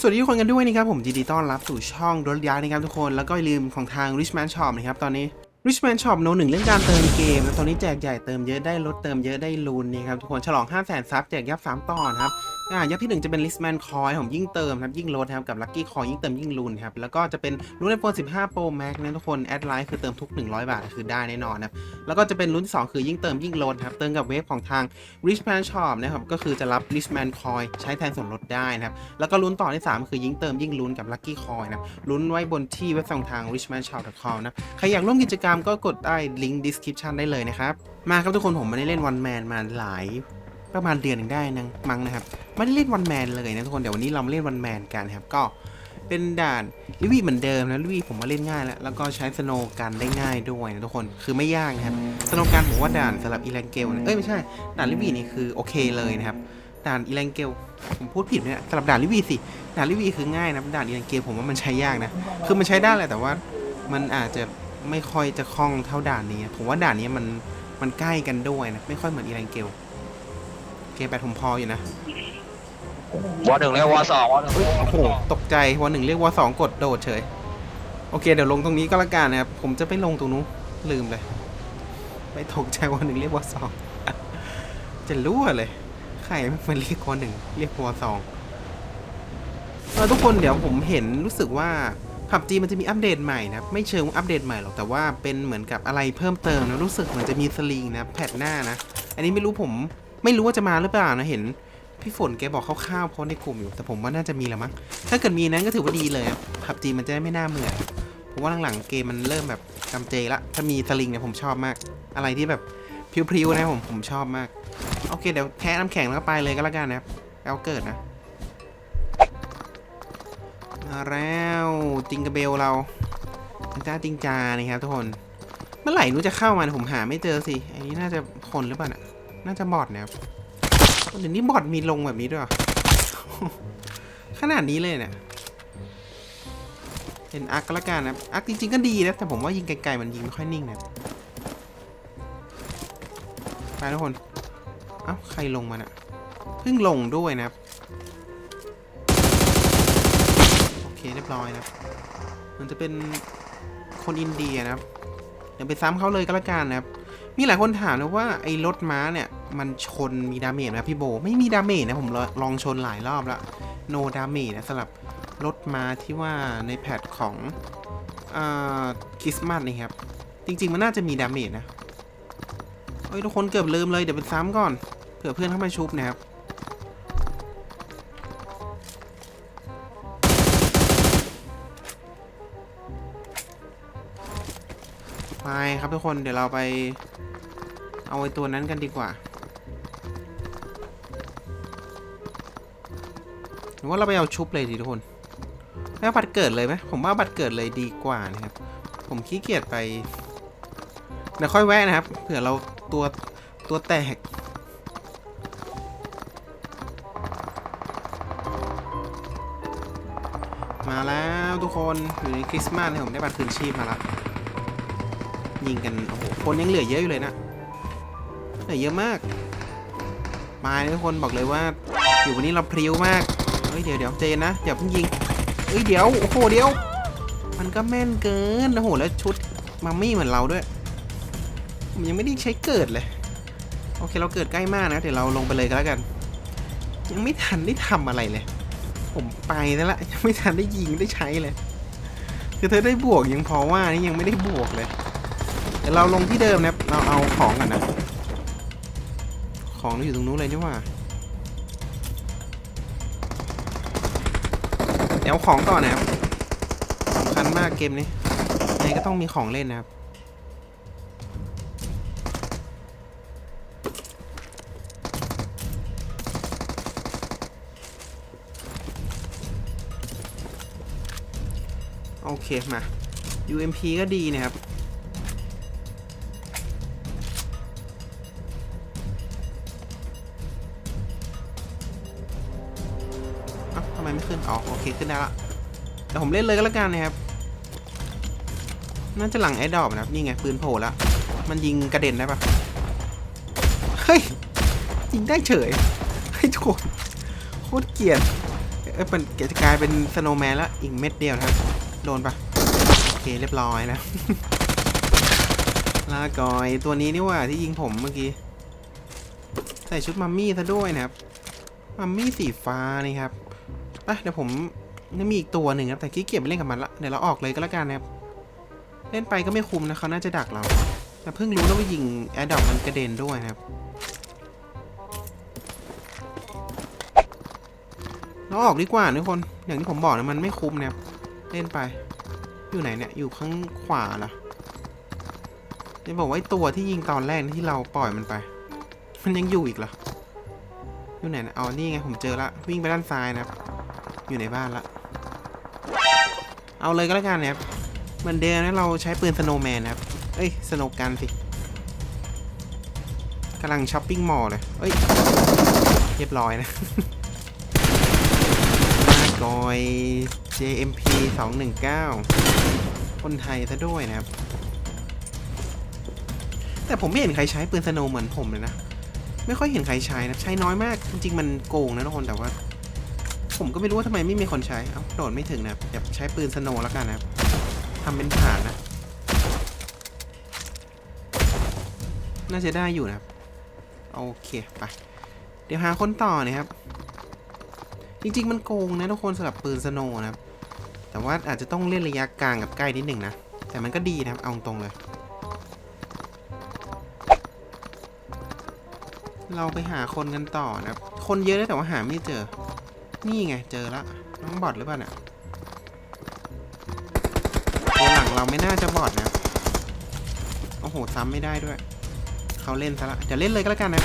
สวัสดีทุกคนกันด้วยนะครับผมยินดีต้อนรับสู่ช่องรถยานะครับทุกคนแล้วก็อย่าลืมของทาง Richman Shop นะครับตอนนี้ Richman Shop โนหนึ่งเรื่องการเติมเกมตอนนี้แจกใหญ่เติมเยอะได้ลดเติมเยอะได้ลูนนี่ครับทุกคนฉลอง 5 0 0 0 0 0ซับแจกยับ 3 ต่อนะครับ อ่ายับที่ 1 จะเป็น Richman Coin ผมยิ่งเติมครับ ยิ่งลดครับ กับ Lucky Coin ยิ่งเติมยิ่งลูนครับ แล้วก็จะเป็นรุ่น iPhone 15 Pro Max นะทุกคนแอดไลน์คือเติมทุก 100 บาท คือได้แน่นอนนะครับ แล้วก็จะเป็นรุ่นที่สองคือยิ่งเติมยิ่งลดครับ เติมกับเวฟของทาง Richman Shop นะครับ ก็คือจะรับ Richman Coin ใช้แทนส่วนลดได้นะครับ แล้วก็ลุ้นต่อที่ 3 คือยิ่งเติมยิ่งลุ้นกับ Lucky Coin นะลุ้นไว้บนที่เว็บของทาง richmanshop.com นะ ใครอยากร่วมกิจกรรมก็กดใต้ลิงก์ description ได้เลยนะครับ มาครับทุกคนผมไม่ได้เล่นวันแมนมาหลาย ประมาณเดือนหนึ่งได้นะมั้งนะครับไม่ได้เล่นวันแมนเลยนะทุกคนเดี๋ยววันนี้เรามาเล่นวันแมนกันครับก็เป็นด่านลิวี่เหมือนเดิมนะลิวี่ผมมาเล่นง่ายแล้วแล้วก็ใช้สโนกันได้ง่ายด้วยนะทุกคนคือไม่ยากนะครับสโนกันผมว่าด่านสำหรับอีแลนเกลเอ้ยไม่ใช่ด่านลิวี่นี่คือโอเคเลยนะครับด่านอีแลนเกลผมพูดผิดเนี่ยสำหรับด่านลิวี่สิด่านลิวี่คือง่ายนะด่านอีแลนเกลผมว่ามันใช้ยากนะคือมันใช้ได้แหละแต่ว่ามันอาจจะไม่ค่อยจะคล่องเท่าด่านนี้ ผมว่าด่านนี้มันมันใกล้กันด้วยนะไม่ค่อยเหมือนอีแลนเกล เกมแปดผมพออยู่นะ วอหนึ่งแล้ววอสองวอหนึ่งเฮ้ยโอ้โห ตกใจวันหนึ่งเรียกว่าสองกดโดดเฉย โอเค เดี๋ยวลงตรงนี้ก็แล้วกันนะครับ ผมจะไปลงตรงนู้นลืมเลย ไปตกใจวันหนึ่งเรียกว่าสอง จะรู้อะไรใครมันเรียกวันหนึ่งเรียกว่าสองเออทุกคนเดี๋ยวผมเห็นรู้สึกว่าผับจีมันจะมีอัปเดตใหม่นะครับไม่เชิงอัปเดตใหม่หรอกแต่ว่าเป็นเหมือนกับอะไรเพิ่มเติมนะรู้สึกเหมือนจะมีสลิงนะแพทหน้านะ อันนี้ไม่รู้ผม ไม่รู้ว่าจะมาหรือเปล่านะเห็น พี่ฝนแกบอกคร่าวๆเพราะในกลุ่มอยู่ แต่ผมว่าน่าจะมีแหละมั้ง ถ้าเกิดมีนั้นก็ถือว่าดีเลยผับจีมันจะได้ไม่น่าเบื่อผมว่าหลังๆเกมมันเริ่มแบบกำเจละถ้ามีสลิงเนี่ยผมชอบมาก อะไรที่แบบพริ้วๆนะผมผมชอบมาก โอเคเดี๋ยวแค่น้ำแข็งแล้วก็ไปเลยก็แล้วกันนะครับแล้วเกิดนะมาแล้วจิงกระเบลเราจิงจ้าจิงจานะครับทุกคน เมื่อไหร่นูจะเข้ามาผมหาไม่เจอสิ อันนี้น่าจะคนหรือเปล่าน่ะ น่าจะบอทนะครับเดี๋ยวนี้บอทมีลงแบบนี้ด้วยขนาดนี้เลยเนี่ยเป็นอาร์ก็แล้วกันนะอาร์คจริงๆก็ดีนะ แต่ผมว่ายิงไกลๆมันยิงไม่ค่อยนิ่งนะไปทุกคน เอ้า ใครลงมาน่ะเพิ่งลงด้วยนะครับ โอเคเรียบร้อยนะ มันจะเป็นคนอินเดียนะครับ เดี๋ยวไปซ้ำเขาเลยก็แล้วกันนะครับ มีหลายคนถามนะว่าไอ้รถม้าเนี่ยมันชนมีดาเมจไหมพี่โบ ไม่มีดาเมจนะผมลองลองชนหลายรอบแล้วโนดาเมจนะสำหรับรถม้าที่ว่าในแพทของคริสต์มาสนี่ครับ จริง ๆ มันน่าจะมีดาเมจนะเฮ้ยทุกคนเกือบลืมเลยเดี๋ยวไปซ้ำก่อนเผื่อเพื่อนเข้ามาชุบนะครับ ครับทุกคนเดี๋ยวเราไป เอาไอ้ตัวนั้นกันดีกว่าหรือว่าเราไปเอาชุบเลยดีทุกคนไม่เอาบัตรเกิดเลยไหมผมว่าบัตรเกิดเลยดีกว่านะครับ ผมขี้เกียจไปเดี๋ยวค่อยแวะนะครับเผื่อเราตัวตัวแตกมาแล้วทุกคนอยู่ในคริสต์มาสเนี่ยผมได้บัตรคืนชีพมาแล้ว ยิงกัน โอ้โห คนยังเหลือเยอะอยู่เลยนะ เหลือเยอะมากมายทุกคนบอกเลยว่า อยู่วันนี้เราพริ้วมาก เฮ้ย เดี๋ยวเดี๋ยวเจนนะอย่าเพิ่งยิง เฮ้ย เดี๋ยว โอ้โห เดี๋ยว มันก็แม่นเกิน โอ้โห แล้วชุดมัมมี่เหมือนเราด้วย ผมยังไม่ได้ใช้เกิดเลย โอเค เราเกิดใกล้มากนะ เดี๋ยวเราลงไปเลยก็แล้วกัน ยังไม่ทันได้ทำอะไรเลย ผมไปแล้วละยังไม่ทันได้ยิงได้ใช้เลย คือเธอได้บวกยังพอว่านี่ยังไม่ได้บวกเลย ดี๋ยวเราลงที่เดิมนะครับเราเอาของกันนะ ของเราอยู่ตรงนู้นเลยนี่หว่าเดี๋ยวเอาของก่อนนะครับสำคัญมากเกมนี้ยังไงก็ต้องมีของเล่นนะครับโอเคมา UMP ก็ดีนะครับ ขึ้นอ๋อโอเคขึ้นได้ละเดี๋ยวผมเล่นเลยก็แล้วกันนะครับน่าจะหลังไอ้ดอกนะครับนี่ไงปืนโผล่ล้วมันยิงกระเด็นได้ปะเฮ้ยยิงได้เฉยเฮ้ยทุกคนโคตรเกลียดเอ้ยเป็นจะกลายเป็นสโนว์แมนแล้วอีกเม็ดเดียวนะครับโดนปะโอเคเรียบร้อยนะลากอยตัวนี้นี่ว่าที่ยิงผมเมื่อกี้ใส่ชุดมัมมี่ซะด้วยนะครับมัมมี่สีฟ้านี่ครับ ไปเดี๋ยวผมนี่มีอีกตัวหนึ่งครับแต่ขี้เกียจไปเล่นกับมันละเดี๋ยวเราออกเลยก็แล้วกันนะครับเล่นไปก็ไม่คุ้มนะเขาน่าจะดักเราแต่เพิ่งรู้นะว่ายิงแอดดอกมันกระเด็นด้วยนะครับเราออกดีกว่าทุกคนอย่างที่ผมบอกนะมันไม่คุ้มนะครับเล่นไป อยู่ไหนเนี่ยอยู่ข้างขวาเหรอจะบอกว่าไอตัวที่ยิงตอนแรกที่เราปล่อยมันไป มันยังอยู่อีกเหรออยู่ไหนนะอ๋อนี่ไงผมเจอละวิ่งไปด้านซ้ายนะครับ อยู่ในบ้านละ เอาเลยก็แล้วกันนะครับเหมือนเดิมนะเราใช้ปืนสโนว์แมนนะครับ เอ้ยสโนกันสิกำลังช้อปปิ้งมอลล์เลยเอ้ย เรียบร้อยนะมากอย JMP 219 คนไทยซะด้วยนะครับ แต่ผมไม่เห็นใครใช้ปืนสโนว์เหมือนผมเลยนะ ไม่ค่อยเห็นใครใช้นะ ใช้น้อยมาก จริงๆมันโกงนะทุกคน แต่ว่า ผมก็ไม่รู้ว่าทำไมไม่มีคนใช้ เอาโดดไม่ถึงนะครับอย่าใช้ปืนสโนว์แล้วกันนะครับทำเป็นฐานนะ น่าจะได้อยู่นะครับ โอเคไป เดี๋ยวหาคนต่อนะครับ จริงๆมันโกงนะทุกคนสำหรับปืนสโนว์นะครับ แต่ว่าอาจจะต้องเล่นระยะกลางกับใกล้นิดหนึ่งนะ แต่มันก็ดีนะครับ เอาตรงเลย เราไปหาคนกันต่อนะครับ คนเยอะนะแต่ว่าหาไม่เจอ นี่ไงเจอละน้องบอดหรือเปล่าเนี่ยตัวหลังเราไม่น่าจะบอดนะโอ้โหซ้ำไม่ได้ด้วยเขาเล่นซะละเดี๋ยวเล่นเลยก็แล้วกันนะ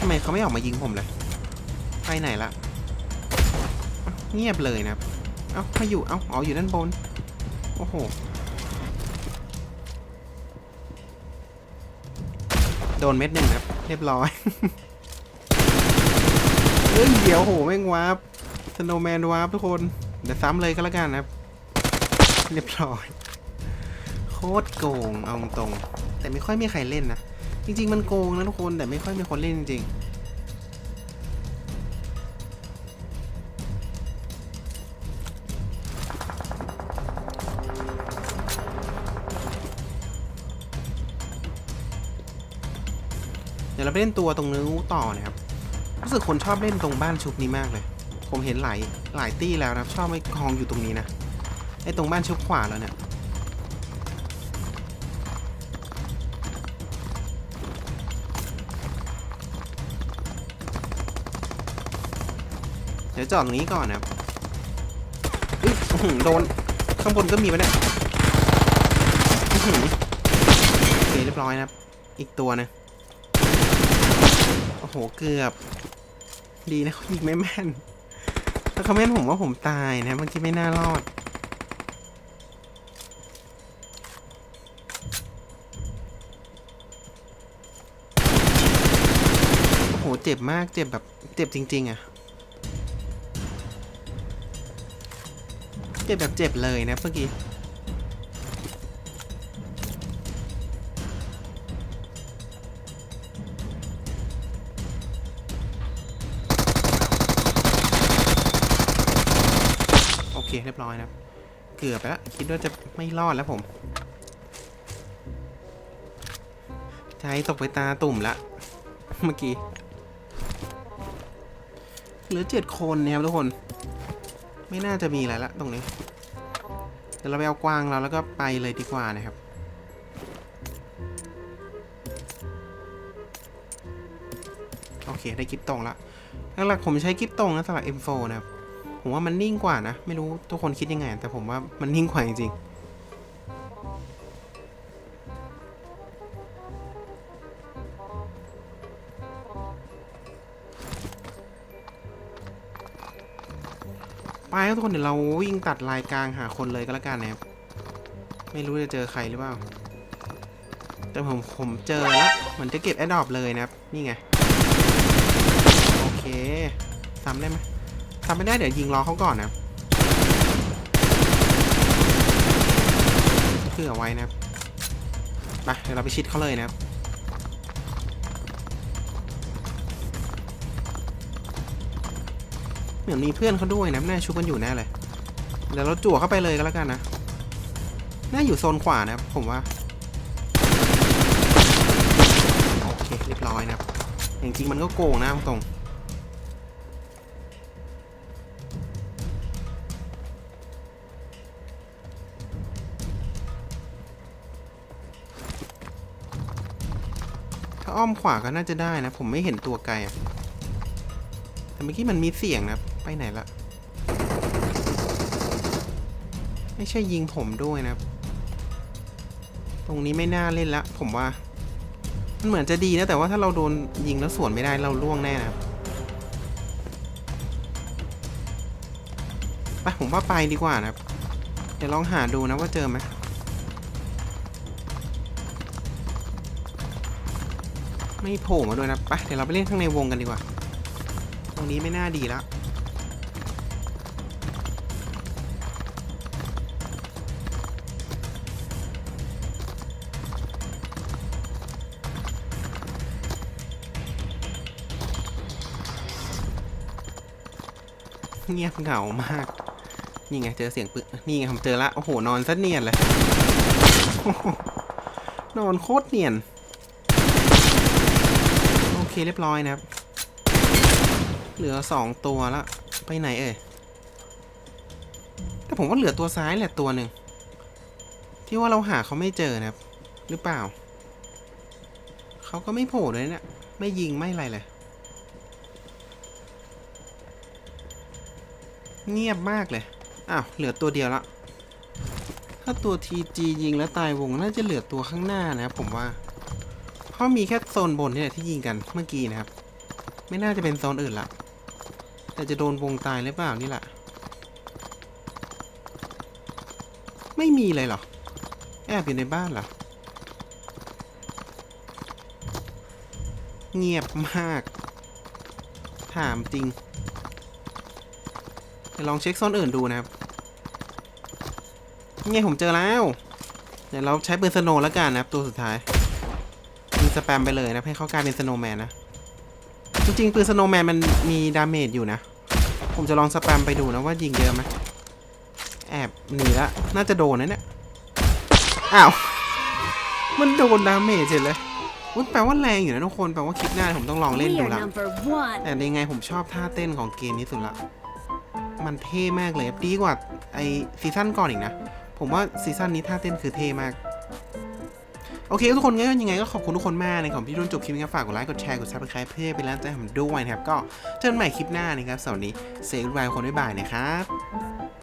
ทำไมเขาไม่ออกมายิงผมเลย ไปไหนละเอ้าเงียบเลยนะครับเอ้ามาอยู่ เอ้าอ๋ออยู่ด้านบน โอ้โห โดนเม็ดหนึ่งครับ เรียบร้อยเฮ้ยเดี๋ยวโห แม่งวาร์ปสโนว์แมนวาร์ปทุกคน เดี๋ยวซ้ำเลยก็แล้วกันนะครับ เรียบร้อย โคตรโกง เอาตรงๆแต่ไม่ค่อยมีใครเล่นนะ จริง ๆ มันโกงนะทุกคน แต่ไม่ค่อยมีคนเล่นจริงๆ เดี๋ยวเราไปเล่นตัวตรงนู้ต่อนะครับรู้สึกคนชอบเล่นตรงบ้านชุบนี้มากเลย ผมเห็นหลายหลายตี้แล้วนะครับ ชอบไอ้กองอยู่ตรงนี้นะไอ้ตรงบ้านชุบขวาแล้วเนี่ยเดี๋ยวจอดตรงนี้ก่อนนะครับอุ๊ยโดน ข้างบนก็มีปะเนี่ยโอเคเรียบร้อยนะครับ อีกตัวนะ หเกือบ ดีนะเขายิงไม่แม่นถ้าเขาแม่นผมว่าผมตายนะเมื่อกี้ไม่น่ารอด โอ้โห เจ็บมากเจ็บแบบเจ็บจริง ๆอะเจ็บแบบเจ็บเลยนะเมื่อกี้ เคเรียบร้อยนะครับเกือบไปแล้วคิดว่าจะไม่รอดแล้วผมใจตกไปตาตุ่มละ เมื่อกี้เหลือเจ็ดคนนะครับทุกคน ไม่น่าจะมีอะไรละตรงนี้เดี๋ยวเราไปเอากวางเราแล้วก็ไปเลยดีกว่านะครับโอเคได้กิฟตรงละหลักๆผมใช้กิฟตรงนะสำหรับ M4 นะครับ ผมว่ามันนิ่งกว่านะ ไม่รู้ทุกคนคิดยังไง แต่ผมว่ามันนิ่งกว่าจริงๆไปทุกคนเดี๋ยวเราวิ่งตัดลายกลางหาคนเลยก็แล้วกันนะครับ ไม่รู้จะเจอใครหรือเปล่า แต่ผมผมเจอแล้วเหมือนจะเก็บแอดดอปเลยนะครับ นี่ไง โอเคซ้ำได้ไหม ซ้ำไม่ได้เดี๋ยวยิงล้อเขาก่อนนะเพื่อไว้นะครับไปเดี๋ยวเราไปชิดเขาเลยนะเหมือนมีเพื่อนเขาด้วยนะ น่าชุบกันอยู่แน่เลย เดี๋ยวเราจั่วเข้าไปเลยก็แล้วกันนะ น่าอยู่โซนขวานะผมว่า โอเคเรียบร้อยนะครับจริงๆมันก็โกงนะตรงถ้ อ้อมขวาก็น่าจะได้นะ ผมไม่เห็นตัวไกลอะแต่เมื่อกี้มันมีเสียงนะ ไปไหนละ ไม่ใช่ยิงผมด้วยนะ ตรงนี้ไม่น่าเล่นละ ผมว่า มันเหมือนจะดีนะ แต่ว่าถ้าเราโดนยิงแล้วสวนไม่ได้เราล่วงแน่นะไปผมว่าไปดีกว่านะ เดี๋ยวลองหาดูนะว่าเจอไหม ไม่โผล่มาด้วยนะไปเดี๋ยวเราไปเล่นข้างในวงกันดีกว่า ตรงนี้ไม่น่าดีแล้วเงียบเหงามาก นี่ไงเจอเสียงปึกนี่ไงผมเจอละ โอ้โห นอนซะเนียนเลย นอนโคตรเนียน เคเรียบร้อยนะครับ เหลือสองตัวละ ไปไหนเอ่ย แต่ผมว่าเหลือตัวซ้ายแหละตัวหนึ่ง ที่ว่าเราหาเขาไม่เจอนะครับ หรือเปล่า เขาก็ไม่โผล่เลยเนี่ย ไม่ยิงไม่อะไรเลย เงียบมากเลย อ้าว เหลือตัวเดียวละถ้าตัว TG ยิงแล้วตายวงน่าจะเหลือตัวข้างหน้านะครับผมว่า เพราะมีแค่โซนบนนี่แหละที่ยิงกันเมื่อกี้นะครับ ไม่น่าจะเป็นโซนอื่นละแต่จะโดนวงตายหรือเปล่านี่แหละไม่มีเลยเหรอ แอบอยู่ในบ้านเหรอ เงียบมาก ถามจริงเดี๋ยวลองเช็คโซนอื่นดูนะครับนี่ไงผมเจอแล้ว เดี๋ยวเราใช้ปืนสโนแล้วกันนะครับตัวสุดท้าย สแปมไปเลยนะ ให้เขากลายเป็นสโนว์แมนนะ จริงๆ ปืนสโนว์แมนมันมีดาเมจอยู่นะ ผมจะลองสแปมไปดูนะว่ายิงเยอะไหมแอบหนีละน่าจะโดนนะเนี่ย อ้าว มันโดนดาเมจเฉยเลยอุ๊ยแปลว่าแรงอยู่นะทุกคน แปลว่าคลิปหน้าผมต้องลองเล่น We ดู are ละ number one. แต่ยังไงผมชอบท่าเต้นของเกมนี้สุดละ มันเท่มากเลย ดีกว่าไอซีซั่นก่อนอีกนะ ผมว่าซีซั่นนี้ท่าเต้นคือเท่มาก โอเคทุกคนงั้นยังไงก็ขอบคุณทุกคนมากนะครับที่ร่วมจบคลิปนี้ฝากกดไลค์กดแชร์กดซับสไครป์เพื่อเป็นแรงใจให้ผมด้วยนะครับก็เจอกันใหม่คลิปหน้านะครับสวัสดีเซฟบายคนบ๊ายบายนะครับ